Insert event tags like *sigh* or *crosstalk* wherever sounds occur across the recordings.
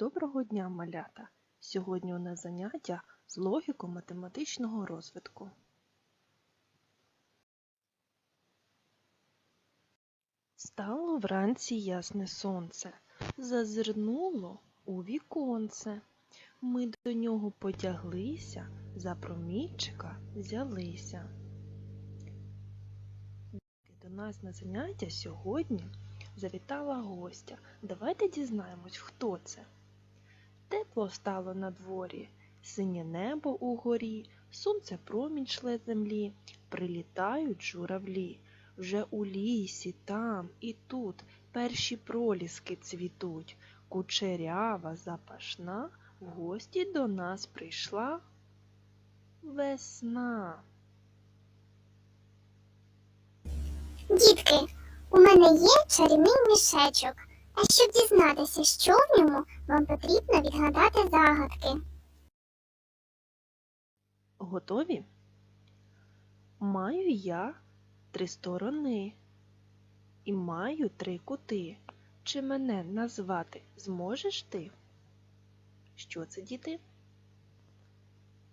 Доброго дня, малята! Сьогодні у нас заняття з логіко-математичного розвитку. Стало вранці ясне сонце, зазирнуло у віконце. Ми до нього потяглися, за промінчика взялися. До нас на заняття сьогодні завітала гостя. Давайте дізнаємось, хто це. Тепло стало на дворі, синє небо угорі, сонце промінь шле землі, прилітають журавлі. Вже у лісі, там і тут перші проліски цвітуть. Кучерява запашна в гості до нас прийшла весна. Дітки, у мене є чарівний мішечок. А щоб дізнатися, що в ньому, вам потрібно відгадати загадки. Готові? Маю я три сторони і маю три кути. Чи мене назвати зможеш ти? Що це, діти?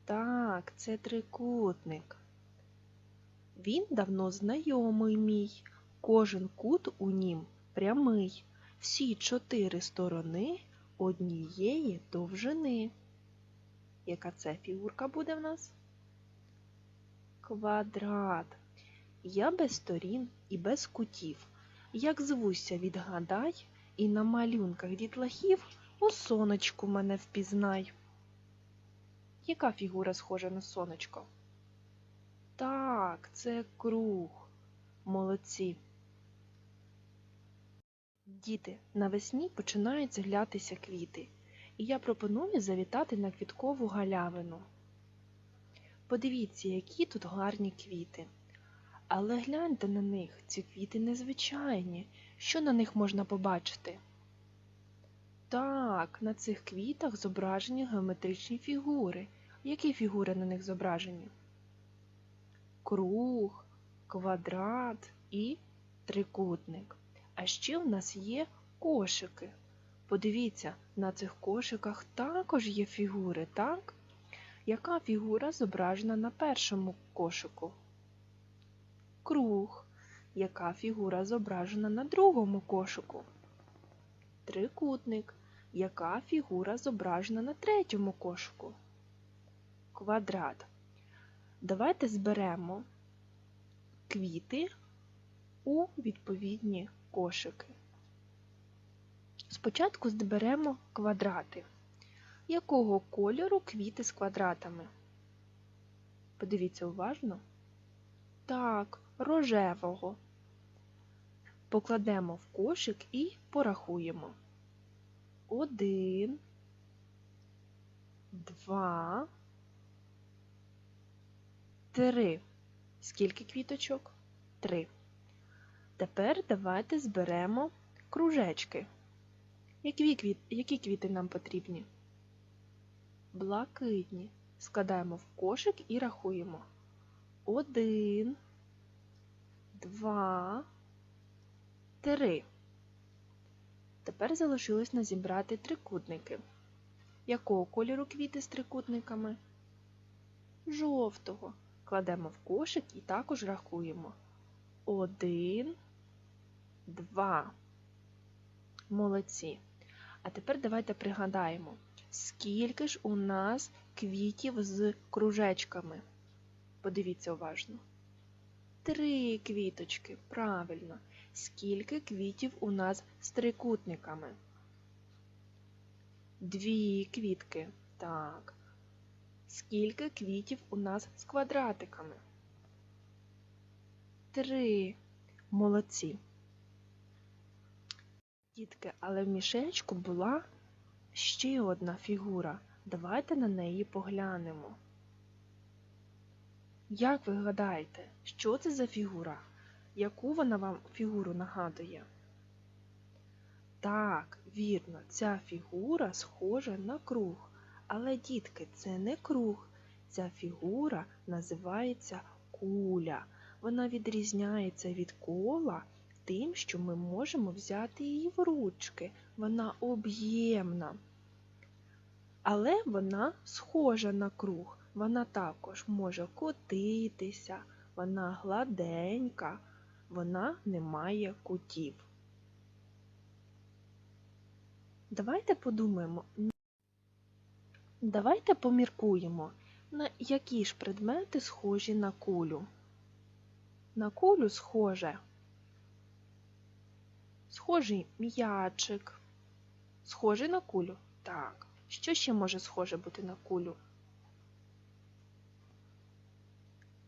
Так, це трикутник. Він давно знайомий мій. Кожен кут у нім прямий. Всі чотири сторони однієї довжини. Яка це фігурка буде в нас? Квадрат. Я без сторін і без кутів. Як звуся, відгадай, і на малюнках дітлахів у сонечку мене впізнай. Яка фігура схожа на сонечко? Так, це круг. Молодці. Діти, навесні починають зглятися квіти, і я пропоную завітати на квіткову галявину. Подивіться, які тут гарні квіти. Але гляньте на них, ці квіти незвичайні. Що на них можна побачити? Так, на цих квітах зображені геометричні фігури. Які фігури на них зображені? Круг, квадрат і трикутник. А ще в нас є кошики. Подивіться, на цих кошиках також є фігури, так? Яка фігура зображена на першому кошику? Круг. Яка фігура зображена на другому кошику? Трикутник. Яка фігура зображена на третьому кошику? Квадрат. Давайте зберемо квіти у відповідні кошики. Спочатку зберемо квадрати. Якого кольору квіти з квадратами? Подивіться уважно. Так, рожевого. Покладемо в кошик і порахуємо. Один, два, три. Скільки квіточок? Три. Тепер давайте зберемо кружечки. Які, квіт... Які квіти нам потрібні? Блакитні. Складаємо в кошик і рахуємо. Один, два, три. Тепер залишилось нас зібрати трикутники. Якого кольору квіти з трикутниками? Жовтого. Кладемо в кошик і також рахуємо. Один, два. Молодці. А тепер давайте пригадаємо, скільки ж у нас квітів з кружечками. Подивіться уважно. Три квіточки, правильно. Скільки квітів у нас з трикутниками? Дві квітки. Так. Скільки квітів у нас з квадратиками? Три. Молодці. Дітки, але в мішечку була ще одна фігура. Давайте на неї поглянемо. Як ви гадаєте, що це за фігура? Яку вона вам фігуру нагадує? Так, вірно, ця фігура схожа на круг. Але, дітки, це не круг. Ця фігура називається куля. Вона відрізняється від кола тим, що ми можемо взяти її в ручки. Вона об'ємна. Але вона схожа на круг. Вона також може котитися, вона гладенька, вона не має кутів. Давайте подумаємо. Давайте поміркуємо, на які ж предмети схожі на кулю. На кулю схоже. Схожий м'ячик. Схожий на кулю? Так. Що ще може схоже бути на кулю?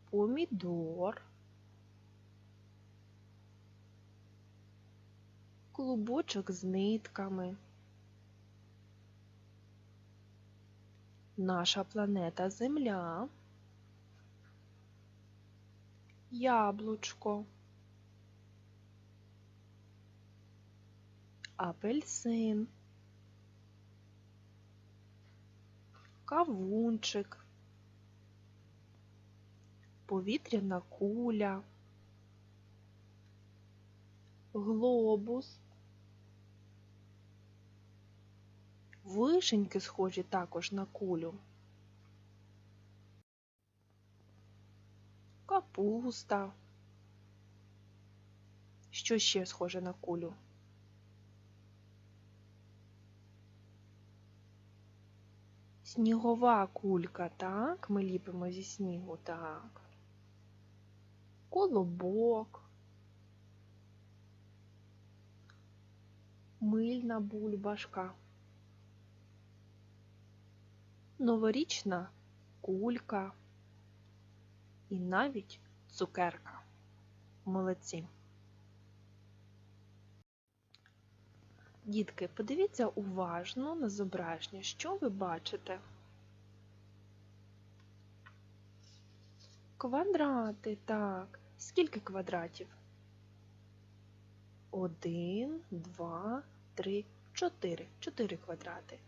Помідор. Клубочок з нитками. Наша планета Земля. Яблучко. Апельсин. Кавунчик. Повітряна куля. Глобус. Вишеньки схожі також на кулю. Капуста. Що ще схоже на кулю? Снігова кулька, так? Ми ліпимо зі снігу, так. Колобок. Мильна бульбашка. Новорічна кулька і навіть цукерка. Молодці. Дітки, подивіться уважно на зображення, що ви бачите. Квадрати, так. Скільки квадратів? Один, два, три, чотири. Чотири квадрати.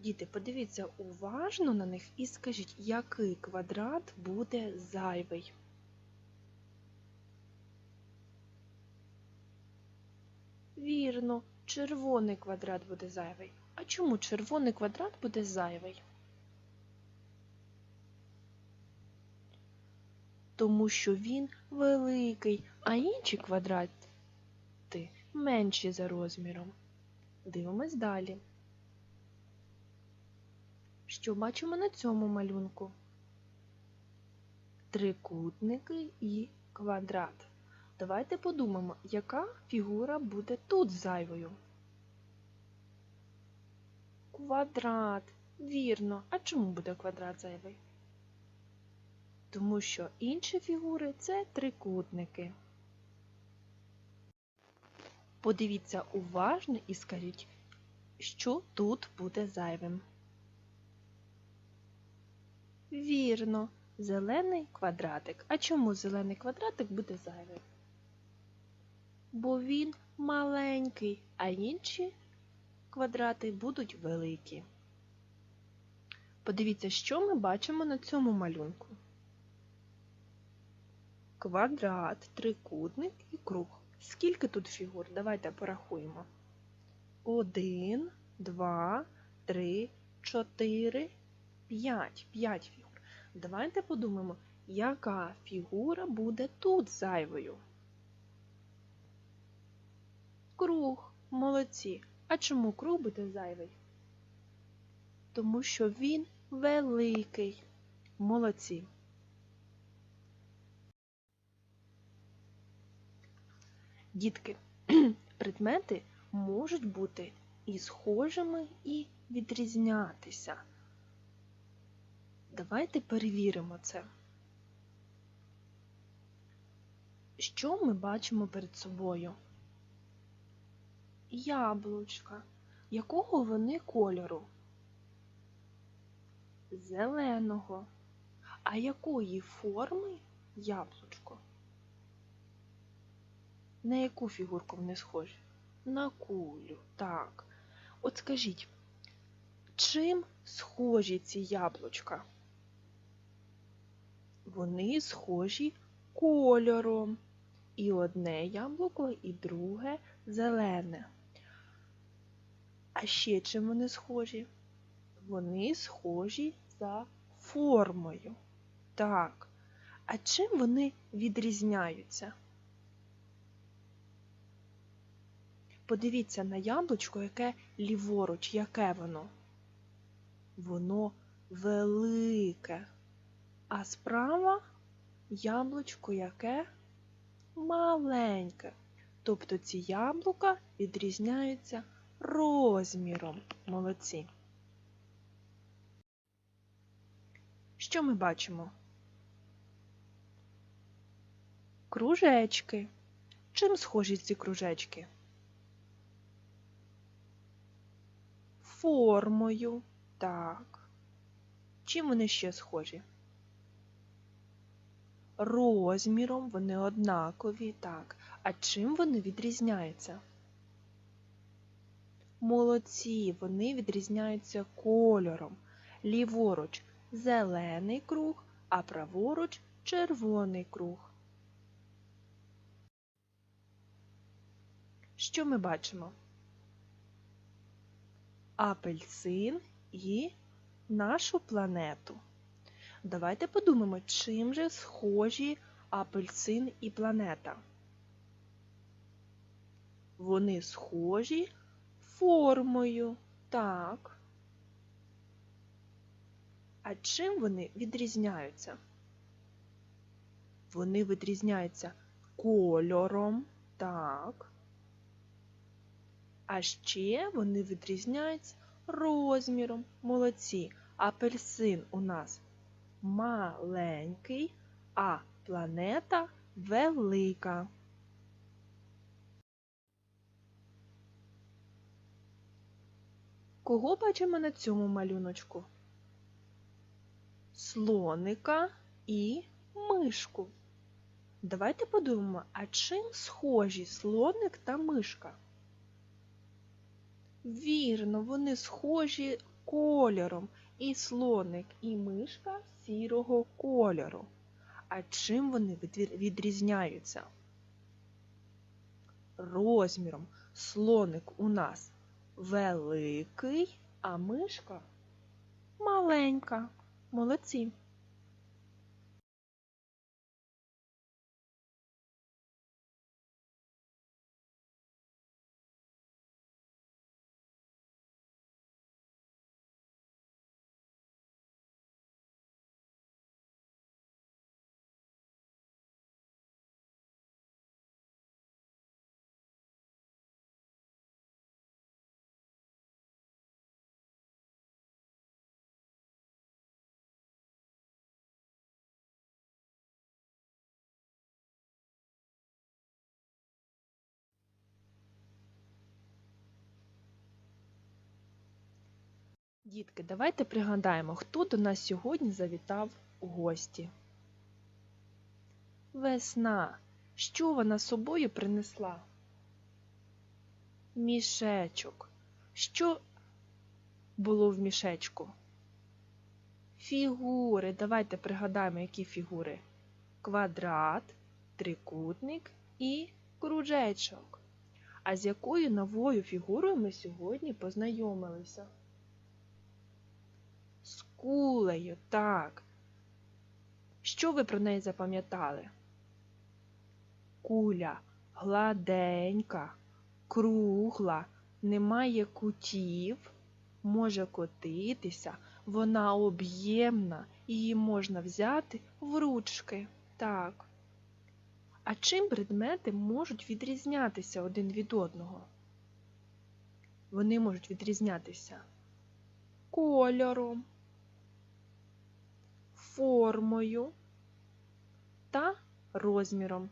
Діти, подивіться уважно на них і скажіть, який квадрат буде зайвий. Вірно, червоний квадрат буде зайвий. А чому червоний квадрат буде зайвий? Тому що він великий, а інші квадрати менші за розміром. Дивимось далі. Що бачимо на цьому малюнку? Трикутники і квадрат. Давайте подумаємо, яка фігура буде тут зайвою. Квадрат. Вірно. А чому буде квадрат зайвий? Тому що інші фігури це трикутники. Подивіться уважно і скажіть, що тут буде зайвим. Вірно, зелений квадратик. А чому зелений квадратик буде зайвий? Бо він маленький, а інші квадрати будуть великі. Подивіться, що ми бачимо на цьому малюнку. Квадрат, трикутник і круг. Скільки тут фігур? Давайте порахуємо. Один, два, три, чотири, п'ять. П'ять фігур. Давайте подумаємо, яка фігура буде тут зайвою. Круг. Молодці. А чому круг буде зайвий? Тому що він великий. Молодці. Дітки, *clears throat* предмети можуть бути і схожими, і відрізнятися. Давайте перевіримо це. Що ми бачимо перед собою? Яблучка. Якого вони кольору? Зеленого. А якої форми яблучко? На яку фігурку вони схожі? На кулю, так. От скажіть, чим схожі ці яблучка? Вони схожі кольором. І одне яблуко, і друге зелене. А ще чим вони схожі? Вони схожі за формою. Так. А чим вони відрізняються? Подивіться на яблучко, яке ліворуч, яке воно? Воно велике. А справа яблучко яке маленьке. Тобто ці яблука відрізняються розміром. Молодці. Що ми бачимо? Кружечки. Чим схожі ці кружечки? Формою. Так. Чим вони ще схожі? Розміром вони однакові, так. А чим вони відрізняються? Молодці, вони відрізняються кольором. Ліворуч зелений круг, а праворуч червоний круг. Що ми бачимо? Апельсин і нашу планету. Давайте подумаємо, чим же схожі апельсин і планета. Вони схожі формою. Так. А чим вони відрізняються? Вони відрізняються кольором. Так. А ще вони відрізняються розміром. Молодці. Апельсин у нас маленький, а планета велика. Кого бачимо на цьому малюночку? Слоника і мишку. Давайте подумаємо, а чим схожі слоник та мишка? Вірно, вони схожі кольором. І слоник, і мишка сірого кольору. А чим вони відрізняються? Розміром слоник у нас великий, а мишка маленька. Молодці. Дітки, давайте пригадаємо, хто до нас сьогодні завітав у гості. Весна. Що вона собою принесла? Мішечок. Що було в мішечку? Фігури. Давайте пригадаємо, які фігури. Квадрат, трикутник і кружечок. А з якою новою фігурою ми сьогодні познайомилися? Кулею, так. Що ви про неї запам'ятали? Куля гладенька, кругла, не має кутів, може котитися, вона об'ємна, її можна взяти в ручки. Так. А чим предмети можуть відрізнятися один від одного? Вони можуть відрізнятися кольором, формою та розміром.